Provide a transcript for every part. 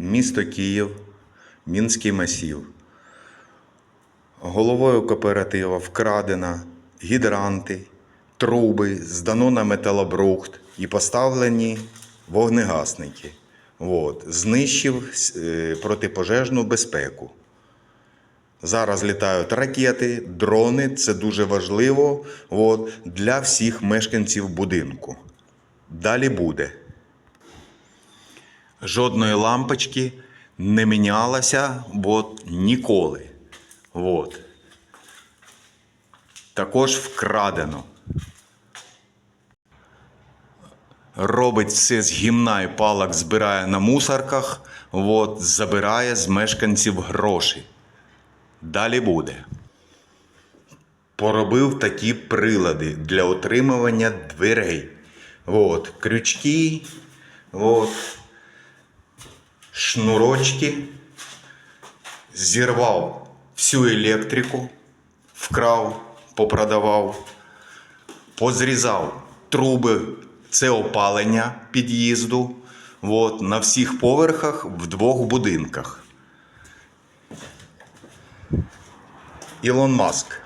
місто Київ, Мінський масів. Головою кооператива вкрадено гідранти, труби, здано на металобрухт і поставлені вогнегасники. От. Знищив е, протипожежну безпеку. Зараз літають ракети, дрони. Це дуже важливо от, для всіх мешканців будинку. Далі буде. Жодної лампочки не мінялося от, ніколи. От. Також вкрадено. Робить все з гімна і палок, збирає на мусорках, от, забирає з мешканців гроші. Далі буде. Поробив такі прилади для отримування дверей. От, крючки, от, шнурочки. Зірвав всю електрику, вкрав, попродавав, позрізав труби, це опалення під'їзду. От, на всіх поверхах в двох будинках. Ілон Маск.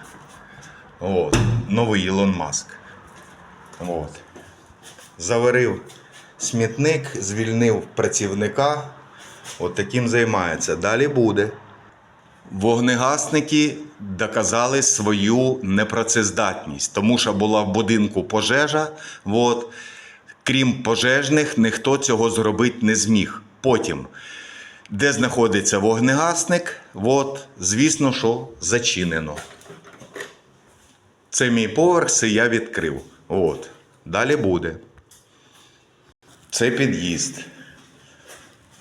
От, новий Ілон Маск. От. Заварив смітник, звільнив працівника. От таким займається. Далі буде. Вогнегасники доказали свою непрацездатність, тому що була в будинку пожежа. От. Крім пожежних, ніхто цього зробити не зміг. Потім, де знаходиться вогнегасник, от, звісно, що зачинено. Це мій поверх, це я відкрив. От. Далі буде. Це під'їзд.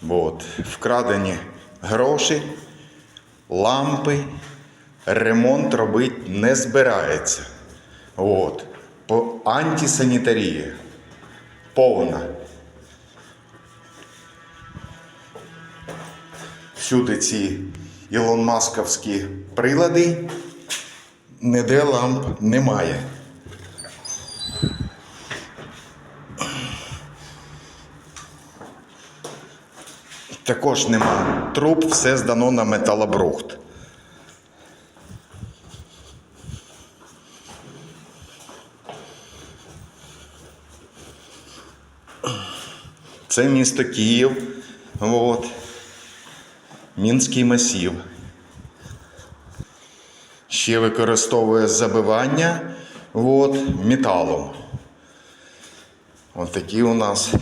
От. Вкрадені гроші, лампи. Ремонт робити не збирається. От. По антисанітарії. Повна. Всюди ці Ілон Масковські прилади. Ніде ламп немає. Також нема труб, все здано на металобрухт. Це місто Київ. От. Мінський масів. Ще використовує забивання от, металом. Ось такі у нас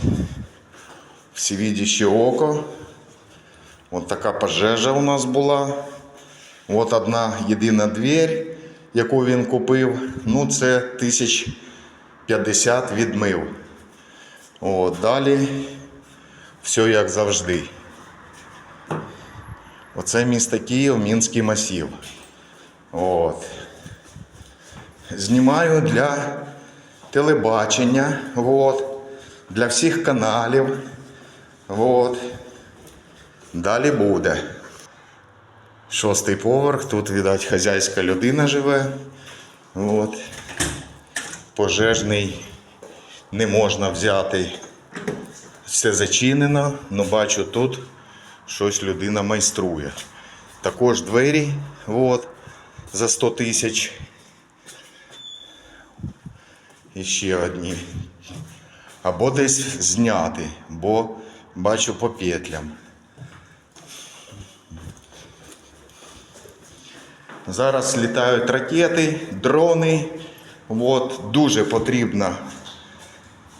всевидяще око. Ось така пожежа у нас була. От одна єдина двір, яку він купив. Ну, це тисяч 50 відмив. От, далі все як завжди. Оце місто Київ, Мінський масів. От. Знімаю для телебачення, от, для всіх каналів. От. Далі буде. Шостий поверх, тут, видать, хазяйська людина живе. От. Пожежний не можна взяти. Все зачинено, але бачу тут щось людина майструє. Також двері от, за 100 тисяч. І ще одні. Або десь зняти, бо бачу по петлям. Зараз літають ракети, дрони. От, дуже потрібна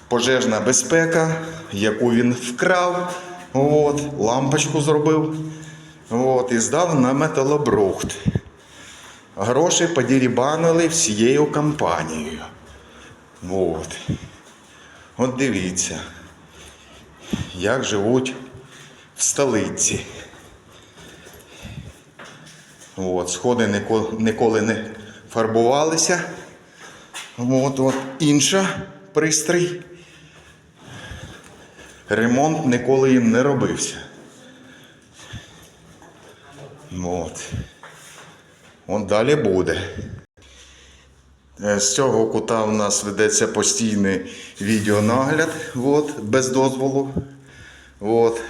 пожежна безпека, яку він вкрав. От, лампочку зробив. От, і здав на металобрухт. Гроші подірібанили всією компанією. От. От дивіться, як живуть в столиці. От, сходи ніколи, не фарбувалися. От, от інша пристрій. Ремонт ніколи їм не робився. От. От далі буде. Е, З цього кута у нас ведеться постійний відеонагляд, от, без дозволу. От.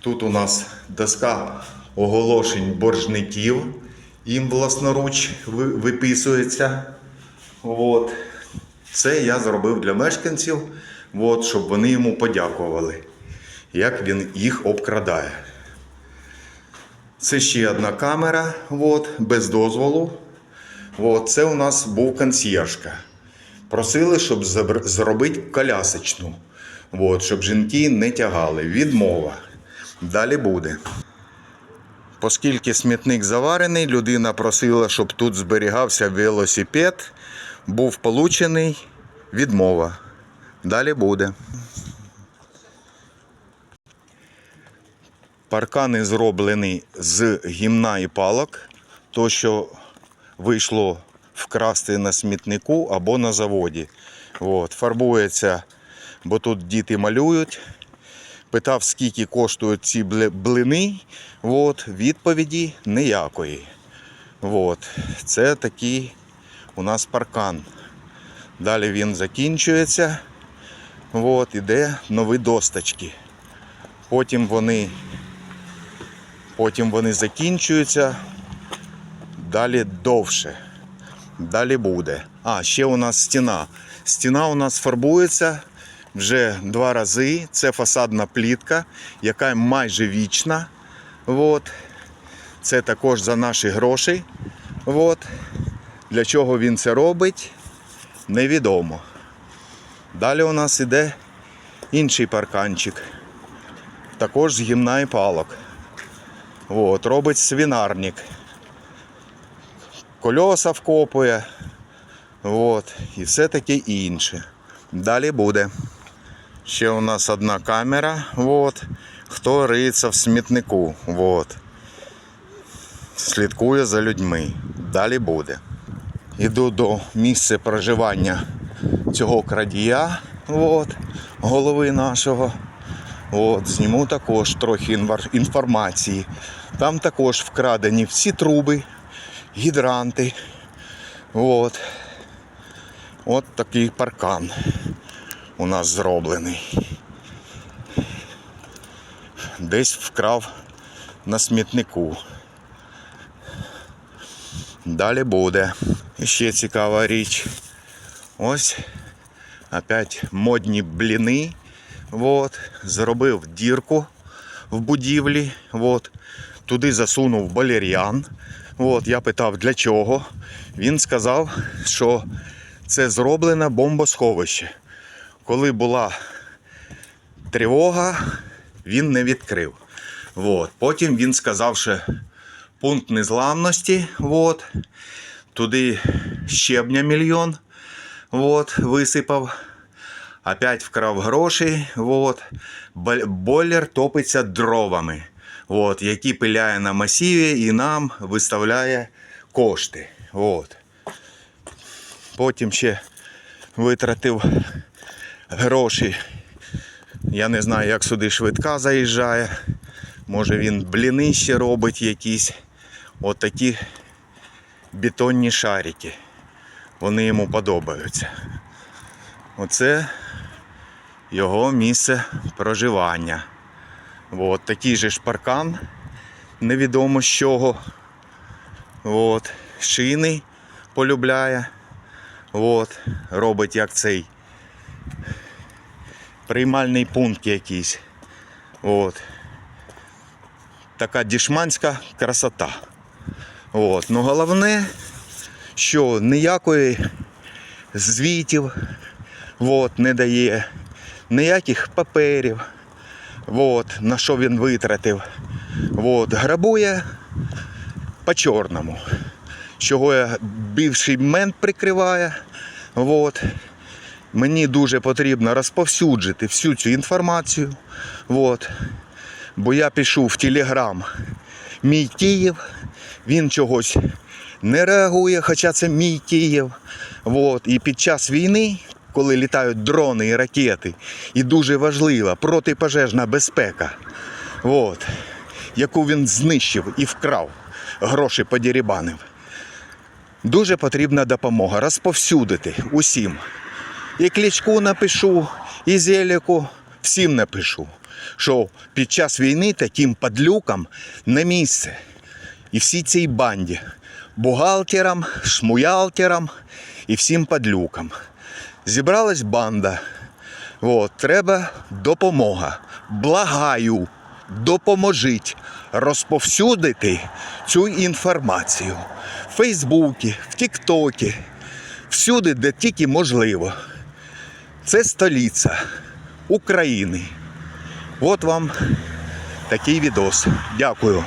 Тут у нас доска оголошень боржників. Їм власноруч виписується. От. Це я зробив для мешканців, от, щоб вони йому подякували, як він їх обкрадає. Це ще одна камера, от, без дозволу. От, це у нас був консьєржка. Просили, щоб зробити колясочну, от, щоб жінки не тягали. Відмова. Далі буде. Оскільки смітник заварений, людина просила, щоб тут зберігався велосипед, був получений відмова. Далі буде. Паркани зроблені з гімна і палок, то що вийшло вкрасти на смітнику або на заводі. От, фарбується, бо тут діти малюють. Питав, скільки коштують ці блини. От, відповіді ніякої. От, це такий у нас паркан. Далі він закінчується. От, іде нові досточки. Потім вони, потім вони закінчуються. Далі довше. Далі буде. А, ще у нас стіна. Стіна у нас фарбується вже два рази. Це фасадна плітка, яка майже вічна. От. Це також за наші гроші. От. Для чого він це робить, невідомо. Далі у нас іде інший парканчик. Також з гімна і палок. От, робить свинарник. Кольоса вкопує. От, і все таке інше. Далі буде. Ще у нас одна камера. От. Хто риється в смітнику. От. Слідкує за людьми. Далі буде. Іду до місця проживання цього крадія, от, голови нашого. От, зніму також трохи інформації. Там також вкрадені всі труби, гідранти. От. От такий паркан у нас зроблений. Десь вкрав на смітнику. Далі буде. Ще цікава річ. Ось опять модні бліни. От. Зробив дірку в будівлі. От. Туди засунув балеріан. От. Я питав, для чого. Він сказав, що це зроблене бомбосховище. Коли була тривога, він не відкрив. От. Потім він сказав, що пункт незламності. От. Туди щебня мільйон. От, висипав. Опять вкрав гроші. От. Бойлер топиться дровами, от, які пиляє на масиві і нам виставляє кошти. От. Потім ще витратив гроші. Я не знаю, як сюди швидка заїжджає. Може він бліни ще робить якісь. От такі бетонні шарики. Вони йому подобаються. Оце його місце проживання. От такий же ж паркан, невідомо з чого. От, шини полюбляє. От, робить як цей приймальний пункт якийсь. От. Така дішманська красота. От. Ну головне, що ніякої звітів от, не дає, ніяких паперів, от, на що він витратив. От, грабує по-чорному. Чого я бивший мент прикриває. От. Мені дуже потрібно розповсюджити всю цю інформацію. От. Бо я пишу в Телеграм мій Київ, він чогось не реагує, хоча це мій Київ. От. І під час війни, коли літають дрони і ракети, і дуже важлива протипожежна безпека, от, яку він знищив і вкрав, гроші подірібанив. Дуже потрібна допомога розповсюдити усім. І клічку напишу, і зеліку, всім напишу. що під час війни таким падлюкам не місце. І всій цій банді, бухгалтерам, шмуялтерам і всім падлюкам. Зібралась банда. От, треба допомога. Благаю, допоможіть розповсюдити цю інформацію в Фейсбуці, в Тіктокі, всюди, де тільки можливо. Це столиця України. От вам такий відос. Дякую.